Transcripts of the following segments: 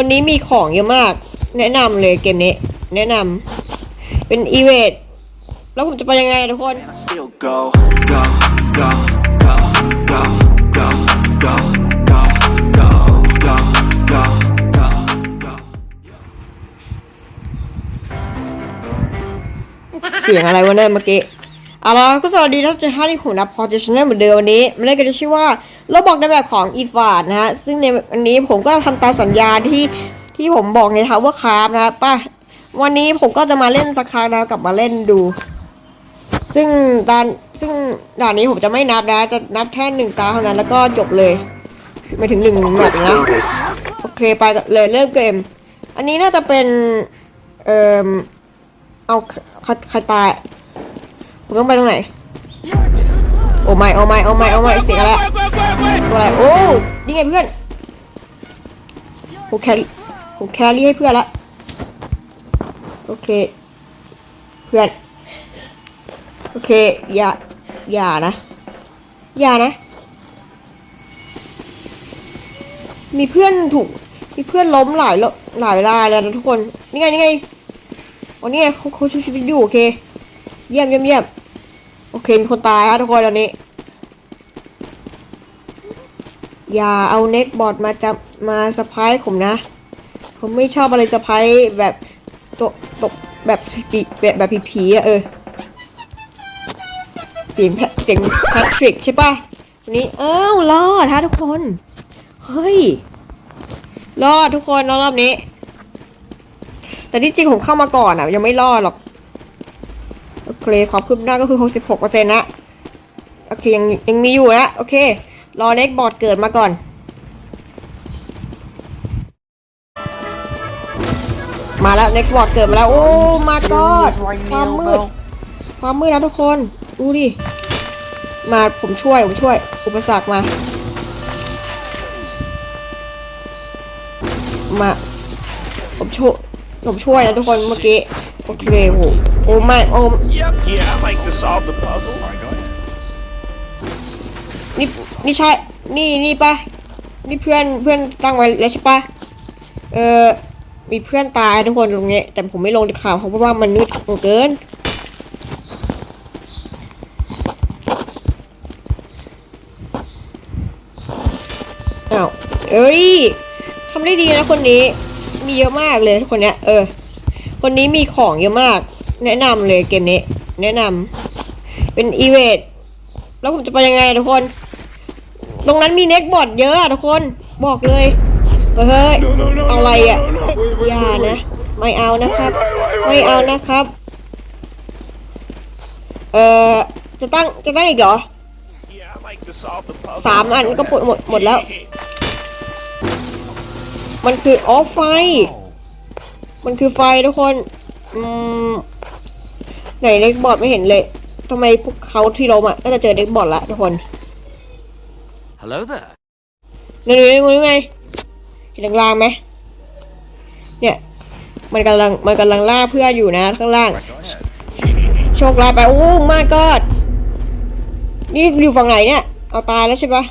วันนี้มีของเยอะมาก แนะนำเลยเกมนี้ แนะนำเป็นอีเวทแล้วผมจะไปยังไงทุกคน เสียงอะไรวะเนี่ยเมื่อกี้เอาละก็สวัสดีทุกท่านที่ผมรับพอจะชนะเหมือนเดิมวันนี้มาเล่นกันชื่อว่า เราบอกในแบบของอีฟาดนะฮะซึ่งในวันนี้ผมก็ทำตามสัญญาที่ที่ผมบอกในทาวเวอร์คราฟนะครับป่ะวันนี้ผมก็จะมาเล่นสักครั้งนะกลับมาเล่นดู ซึ่งด่านซึ่งด่านนี้ผมจะไม่นับนะ จะนับแค่หนึ่งตาเท่านั้นแล้วก็จบเลยไม่ถึงหนึ่งแมตช์นะโอเคไปเลยเริ่มเกม อันนี้น่าจะเป็น เอ่อเอาใครใคตายผมต้องไปตรงไหน โอ้ไม่โอ้ไม่โอ้ไม่โอ้ไม่เสียงอะไร ตัวอะไรโอ้นี่ไงเพื่อนผมแครี่ผมแครี่ให้เพื่อนละโอเค เพื่อน โอเค อย่า อย่านะ อย่านะ มีเพื่อนถูก มีเพื่อนล้มหลายรอบหลายรายแล้วนะทุกคน นี่ไง นี่ไงอ๋อนี่ไงเขาเขาช่วชีวิตอยู่โอเค เยี่ยมเยี่ยมเยี่ยมโอเค มีคนตายฮะทุกคนตอนนี้ อย่าเอาเน็กบอร์ดมาจับมาสะพายผมนะ ผมไม่ชอบอะไรสะพายแบบตกตกแบบปีแบบแบบผีๆอะเออเสียงแพเสียงแพทริกใช่ปะวันนี้เอ้ารอดฮะทุกคน เฮ้ย รอดทุกคนรอบนี้ แต่ที่จริงผมเข้ามาก่อนอะยังไม่รอดหรอกโอเคความคืบหน้าก็คือ 66%นะ โอเค ยังยังมีอยู่นะ โอเค รอเน็กบอร์ดเกิดมาก่อน มาแล้วเน็กบอร์ดเกิดมาแล้ว โอ้มากอดความมืด ความมืดนะทุกคน ดูดิ มาผมช่วย ผมช่วย อุปสรรคมา มา ผมช่วยผมช่วยนะทุกคนเมื่อกี้ โอเคโอ้โอ้ไม่โอ้ นี่นี่ใช่ นี่นี่ปะนี่เพื่อนเพื่อนตั้งไว้แล้วใช่ปะเออมีเพื่อนตายทุกคนตรงนี้แต่ผมไม่ลงข่าวเพราะว่ามันมืดเกินอ้าวเอ้ยทำได้ดีนะคนนี้ มีเยอะมากเลยคนเนี้ย เออ คนนี้มีของเยอะมาก แนะนำเลยเกมนี้ แนะนำเป็นอีเวนต์แล้วผมจะไปยังไงทุกคน ตรงนั้นมีเน็กบอร์ดเยอะอะทุกคนบอกเลยเฮ้ย No, no, no, อะไร no, อะ no, no. Wait, wait, อย่า wait, นะ wait. ไม่เอานะครับ Wait, wait, wait, ไม่เอา wait. นะครับ เอ่อจะตั้งจะตั้งอีกเหรอ Yeah, I like to solve the puzzle. สามอันก็หมดหมดหมดแล้ว มันคือออฟไฟ มันคือไฟทุกคน อืมไหนเด็กบอร์ดไม่เห็นเลยทำไมพวกเขาที่ล้มอะน่าจะเจอเด็กบอร์ดละทุกคน Hello there. นี่นี่นี่ไงเห็นล่างๆไหมเนี่ยมันกำลังมันกำลังล่าเพื่อนอยู่นะข้างล่าง โชคลาภไปโอ้มาก็นี่อยู่ฝั่งไหนเนี่ยเอาตายแล้วใช่ปะ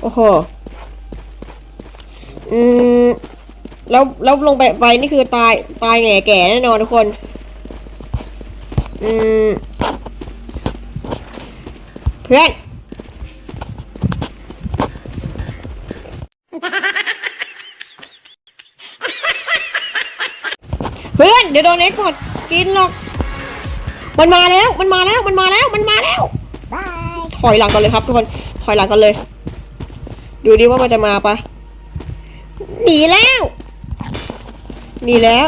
โอ้โหอืมแล้วแล้วลงไปไปนี่คือตายตายแง่แก่แน่นอนทุกคน อืมเพื่อน ดี๋ยวโดนเอ็กซ์พอร์ตกินหรอก มันมาแล้ว มันมาแล้ว มันมาแล้ว มันมาแล้วถอยหลังกันเลยครับทุกคน ถอยหลังกันเลย ดูดิว่ามันจะมาปะหนีแล้ว หนีแล้ว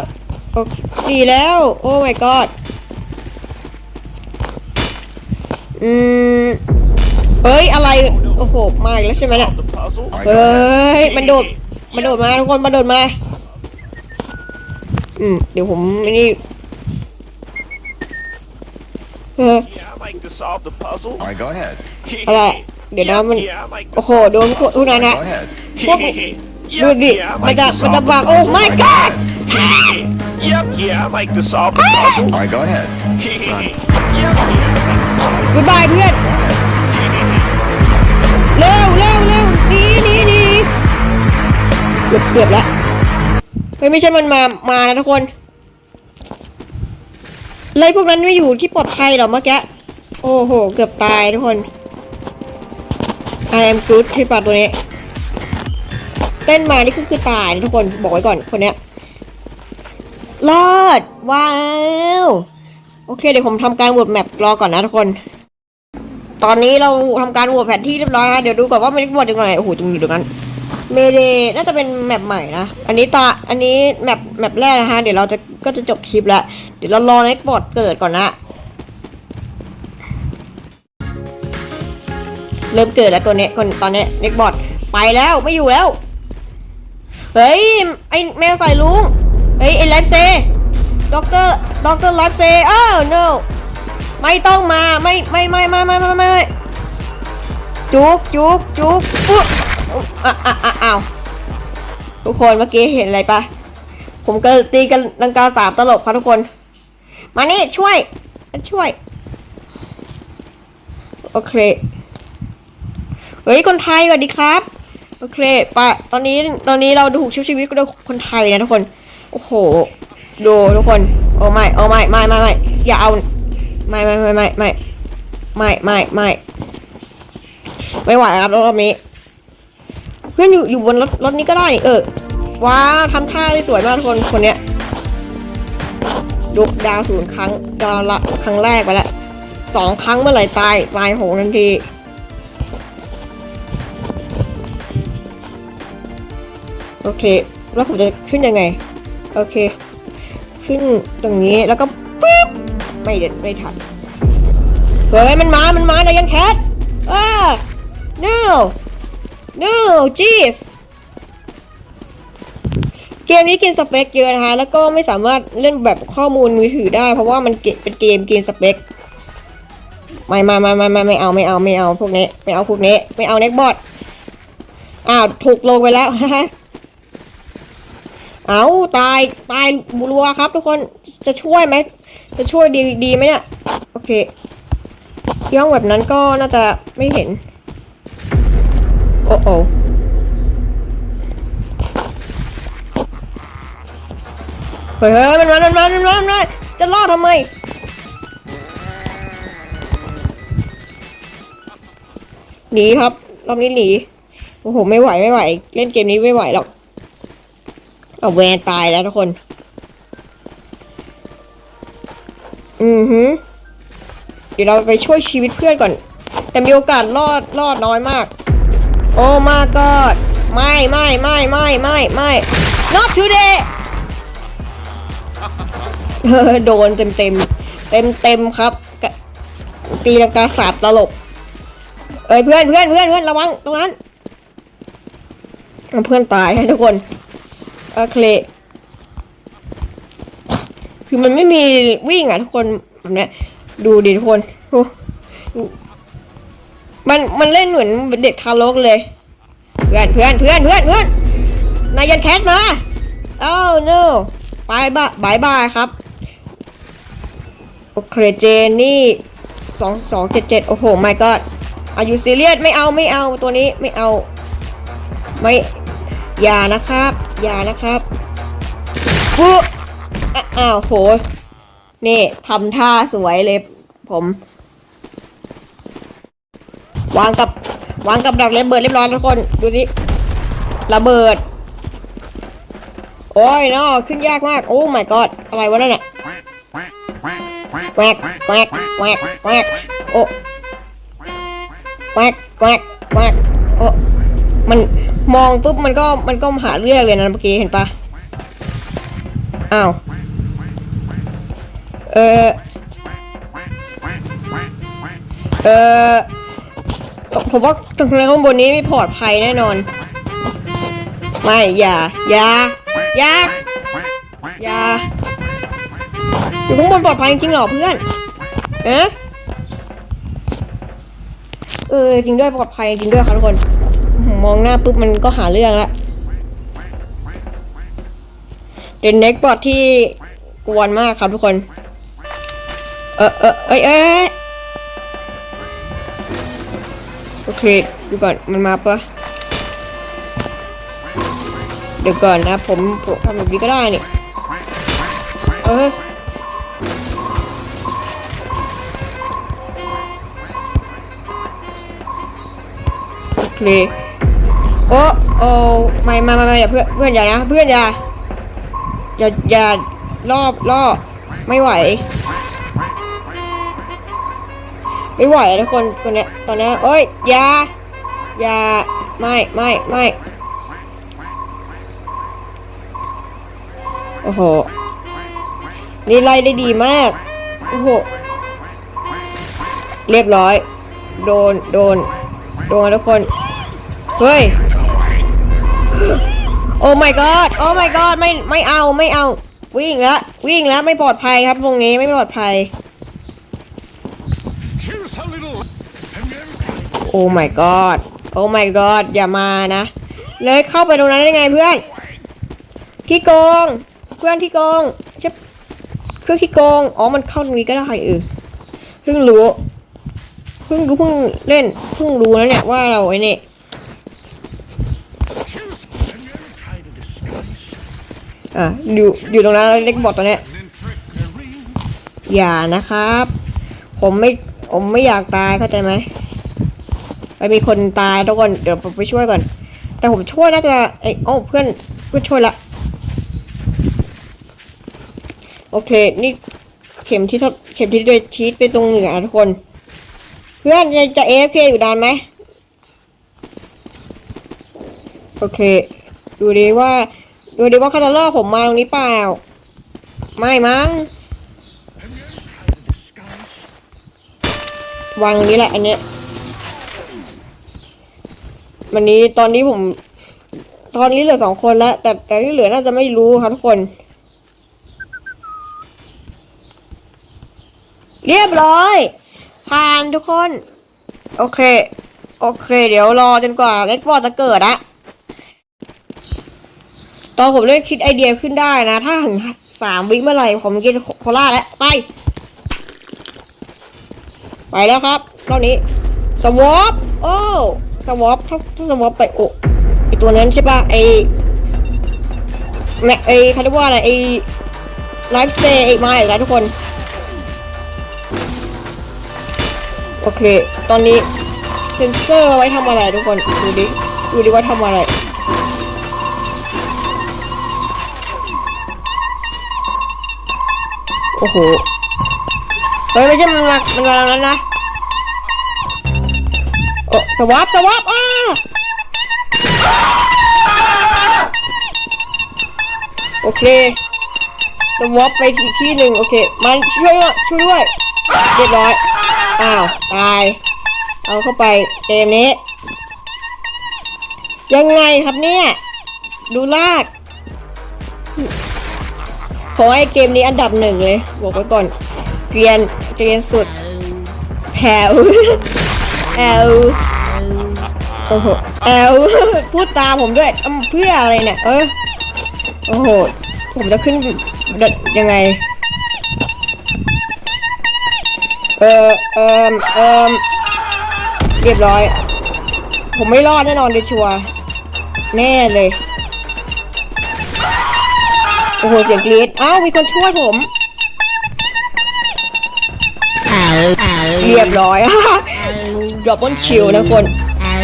โอเคหนีแล้ว โอ้ my god อืมเฮ้ย อะไร โอ้โห มาอีกแล้วใช่ไหมเนี่ย เฮ้ย มันโดด มันโดดมาทุกคน มันโดดมา อืม เดี๋ยวผมนี่เออ Yeah, I like to solve the puzzle. All right, go ahead. อะไรเดี๋ยวนะมัน Yeah, I like to โอ้โห solve โดนทุกนั้น All นะ right, go ahead. พวก Yep, ดูดิ yeah, I มัน like จะ to มันจะ solve บัง the โอ้ puzzle. my god Yep, yeah, I like to solve the puzzle. All right, go ahead. Yep, yeah, I like to solve บ๊ายบายเพื่อนเร็วเร็วเร็วหนีหนีหนีเกือบเกือบแล้ว เฮ้ยไม่ใช่มันมา มานะทุกคน เลยพวกนั้นไม่อยู่ที่ปลอดภัยหรอเมื่อกี้ โอ้โห เกือบตายทุกคน I am good ที่ปลาตัวนี้เต้นมานี่คือคือตายทุกคนบอกไว้ก่อนคนเนี้ยรอด ว้าว โอเค เดี๋ยวผมทำการโหวตแมปรอก่อนนะทุกคน ตอนนี้เราทำการโหวตแผนที่เรียบร้อยนะเดี๋ยวดูก่อนว่ามันโหวตยังไงโอ้โหตรงอยู่ตรงนั้น เมเดน่าจะเป็นแมปใหม่นะ อันนี้ตา อันนี้แมปแมปแรกนะฮะ เดี๋ยวเราจะก็จะจบคลิปแล้ว เดี๋ยวเรารอเน็กบอร์ดเกิดก่อนนะ เริ่มเกิดแล้วตัวเนี้ยคนตอนเนี้ยเน็กบอร์ดไปแล้วไม่อยู่แล้ว เฮ้ย ไอแมวใส่ลุง เฮ้ย ไอไลฟ์เซด็อกเตอร์ด็อกเตอร์ไลฟ์เซออาว no ไม่ต้องมา ไม่ ไม่ ไม่ ไม่ ไม่ ไม่ ไม่ จุกจุกจุกอุ๊ อะอะอะอ้าวทุกคนเมื่อกี้เห็นอะไรปะผมก็ตีกันลังกาสามตลบครับทุกคน มานี่ช่วยช่วย โอเค เฮ้ยคนไทยสวัสดีครับ โอเคปะตอนนี้ตอนนี้เราถูกชีวิตด้วยคนไทยนะทุกคน โอ้โห ดูทุกคน โอ้ไม่โอ้ไม่ไม่ไม่ไม่อย่าเอา ไม่ไม่ไม่ไม่ไม่ไม่ไม่ไม่ไม่ไหวครับรอบนี้ พื่อนอยู่อยู่บนรถรถนี้ก็ได้ เออ ว้าทำท่าได้สวยมากทุกคนคนเนี้ยยกดาวศูนย์ครั้งดาวละครั้งแรกไปแล้วสองครั้งเมื่อไหร่ตาย ตายโหงทันทีโอเค แล้วผมจะขึ้นยังไง โอเค ขึ้นตรงนี้แล้วก็ปึ๊บไม่เด็ดไม่ทันเฮ้ยมันมา มันมาไดยันแคทอ้า no no jeez เกมนี้กินสเปคเยอะนะคะ แล้วก็ไม่สามารถเล่นแบบข้อมูลมือถือได้ เพราะว่ามันเป็นเกมกินสเปค ไม่ไม่ไม่ไม่ไม่ไม่เอาไม่เอาไม่เอาพวกนี้ไม่เอาพวกนี้ไม่เอาเน็กบอทอ้าวถูกลงไปแล้วฮะเอาตายตายรัวครับทุกคนจะช่วยไหมจะช่วยดีดีไหมเนี่ยโอเคย่องแบบนั้นก็น่าจะไม่เห็น โอ้โอ้เฮ้ยมันมามันมามันมามันจะรอดทำไมหนีครับรอบนี้หนีโอ้โหไม่ไหวไม่ไหว เล่นเกมนี้ไม่ไหวหรอกเอาแวนตายแล้วทุกคน อือหือเดี๋ยวเราไปช่วยชีวิตเพื่อนก่อน แต่มีโอกาสรอดรอดน้อยมาก โอ้มาก็ไม่ไม่ไม่ไม่ไม่ไม่ not today เออโดนเต็มเต็มเต็มเต็มครับตีลังกาสาบตลบเอ้ยเพื่อนเพื่อนเพื่อนเพื่อนระวังตรงนั้น เพื่อนตายให้ทุกคนโอเคคือมันไม่มีวิ่งอะทุกคนแบบเนี้ยดูดิทุกคน มันมันเล่นเหมือนเด็กทารกเลย เพื่อนเพื่อนเพื่อนเพื่อนเพื่อนนายยันแคทมาอ้าว no บายบายบายบายครับ โอเคเจนนี่สองสองเจ็ดเจ็ดโอ้โห my god อายุซีเรียสไม่เอาไม่เอาตัวนี้ไม่เอา ไม่อย่านะครับอย่านะครับปุ๊อะอ้าวโหนี่ทำท่าสวยเลยผม วางกับวางกับดักระเบิดเรียบร้อยทุกคน ดูสิระเบิด โอ้ยเนาะขึ้นยากมากโอ้ my god อะไรวะนั่นน่ะแวกแวกแวกแวกโอ้แกวกแกวกแวกโอ้มันมองปุ๊บมันก็มันก็หาเรื่องเลยนะเมื่อกี้เห็นปะอ้าวเออเออ ผมว่าตรงข้างบนนี้ไม่ปลอดภัยแน่นอน ไม่อย่าอย่าอย่าอย่าอยู่ข้างบนปลอดภัยจริงหรอเพื่อนเอะเออจริงด้วยปลอดภัยจริงด้วยครับทุกคน มองหน้าปุ๊บมันก็หาเรื่องละเป็นเน็กบอทที่กวนมากครับทุกคน เออเออเอ้ยเอ้ย โอเคดูก่อนมันมาปะเดี๋ยวก่อนนะผมทำแบบนี้ก็ได้นี่เออโอเคโอ้โอ้ไม่ไม่ไม่อย่าเพื่อนเพื่อนอย่านะ เพื่อนอย่าอย่าอย่ารอบล่อไม่ไหว ไม่ไหวทุกคนคนเนี้ยตอนนี้ยเอ้ยอย่าอย่าไม่ไม่ไม่โอ้โหนี่ไล่ได้ดีมากโอ้โหเรียบร้อย โดนโดนโดนทุกคนเฮ้ยโอ้ my god โอ้ my god ไม่ไม่เอาไม่เอา วิ่งแล้ววิ่งแล้วไม่ปลอดภัยครับตรงนี้ไม่ปลอดภัย โอ้ my god โอ้ my god อย่ามานะ เลยเข้าไปตรงนั้นได้ไงเพื่อนขี้โกง เพื่อนขี้โกงใช่คือขี้โกง อ๋อ มันเข้าตรงนี้ก็ได้เออเพิ่งรู้ เพิ่งรู้เพิ่งเล่น เพิ่งรู้นะเนี่ยว่าเราไอ้นี่อะอยู่อยู่ตรงนั้นเล็กบอกตอนเนี้ยอย่านะครับ ผมไม่ ผมไม่อยากตายเข้าใจไหม ไปมีคนตายทุกคนเดี๋ยวผมไปช่วยก่อน แต่ผมช่วยน่าจะไอ้โอ้เพื่อนเพื่อนช่วยละโอเค นี่เข็มที่เท่าเข็มที่โดยชีสไปตรงเหนือนะทุกคน เพื่อนจะจะเอฟเคอยู่ดานไหมโอเค ดูดีว่า ดูดีว่าเขาจะล่อผมมาตรงนี้เปล่า ไม่มั้งวางนี้แหละอันเนี้ย วันนี้ตอนนี้ผม ตอนนี้เหลือสองคนแล้ว แต่แต่ที่เหลือน่าจะไม่รู้ครับทุกคน เรียบร้อย ผ่านทุกคน โอเค โอเค เดี๋ยวรอจนกว่าเล็กบอร์ดจะเกิดอะตอนผมเล่นคิดไอเดียขึ้นได้นะ ถ้าถึงสามวิเมื่อไหร่ผมกินโคลาแล้ว ไป ไปแล้วครับรอบนี้ สวอปโอ้ สวอปถ้าถ้าสวอปไปโอ้ไอตัวนั้นใช่ปะไอแมไอเขาเรียกว่าอะไรไอไลฟ์สเตย์ไอมาอีกแล้วทุกคน โอเค ตอนนี้เซนเซอร์ไว้ทำอะไรทุกคน ดูดิ ดูดิว่าทำอะไรโอ้โหเฮ้ยไม่ใช่มันมามันมาแล้วนั้นนะ สวับสวับอ้าโอเคสวับไปอีกที่หนึ่งโอเค มันช่วยด้วยช่วยด้วยเรียบร้อยอ้าวตาย เอาเข้าไปเกมนี้ ยังไงครับเนี่ย ดูลากขอให้เกมนี้อันดับหนึ่งเลย บอกไว้ก่อน เกรียนเกรียนสุดแถวแอล โอ้โหแอลพูดตามผมด้วยอ้ำเพื่ออะไรเนี่ย เออโอ้โห ผมจะขึ้นเดยังไง เออเออเออเรียบร้อย ผมไม่รอดแน่นอนเลยชัวร์แน่เลย โอ้โห เสียงกรี๊ดเอ้ามีคนช่วยผมเรียบร้อยดรอปบนคิวนะคน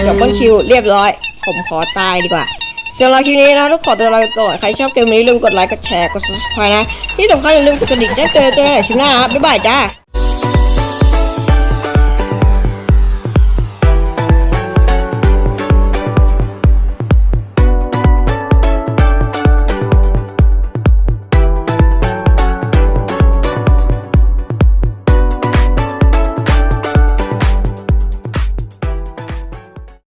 จบคนคิวเรียบร้อย ผมขอตายดีกว่าสำหรับคลิปนี้นะทุกคนตัวเราไปก่อน ใครชอบเกมนี้ลืมกดไลค์ กดแชร์ กด subscribe นะ ที่สำคัญอย่าลืมกดกระดิ่งแจ้งเตือนเจอกันใหม่คลิปหน้าครับบ๊ายบายจ้า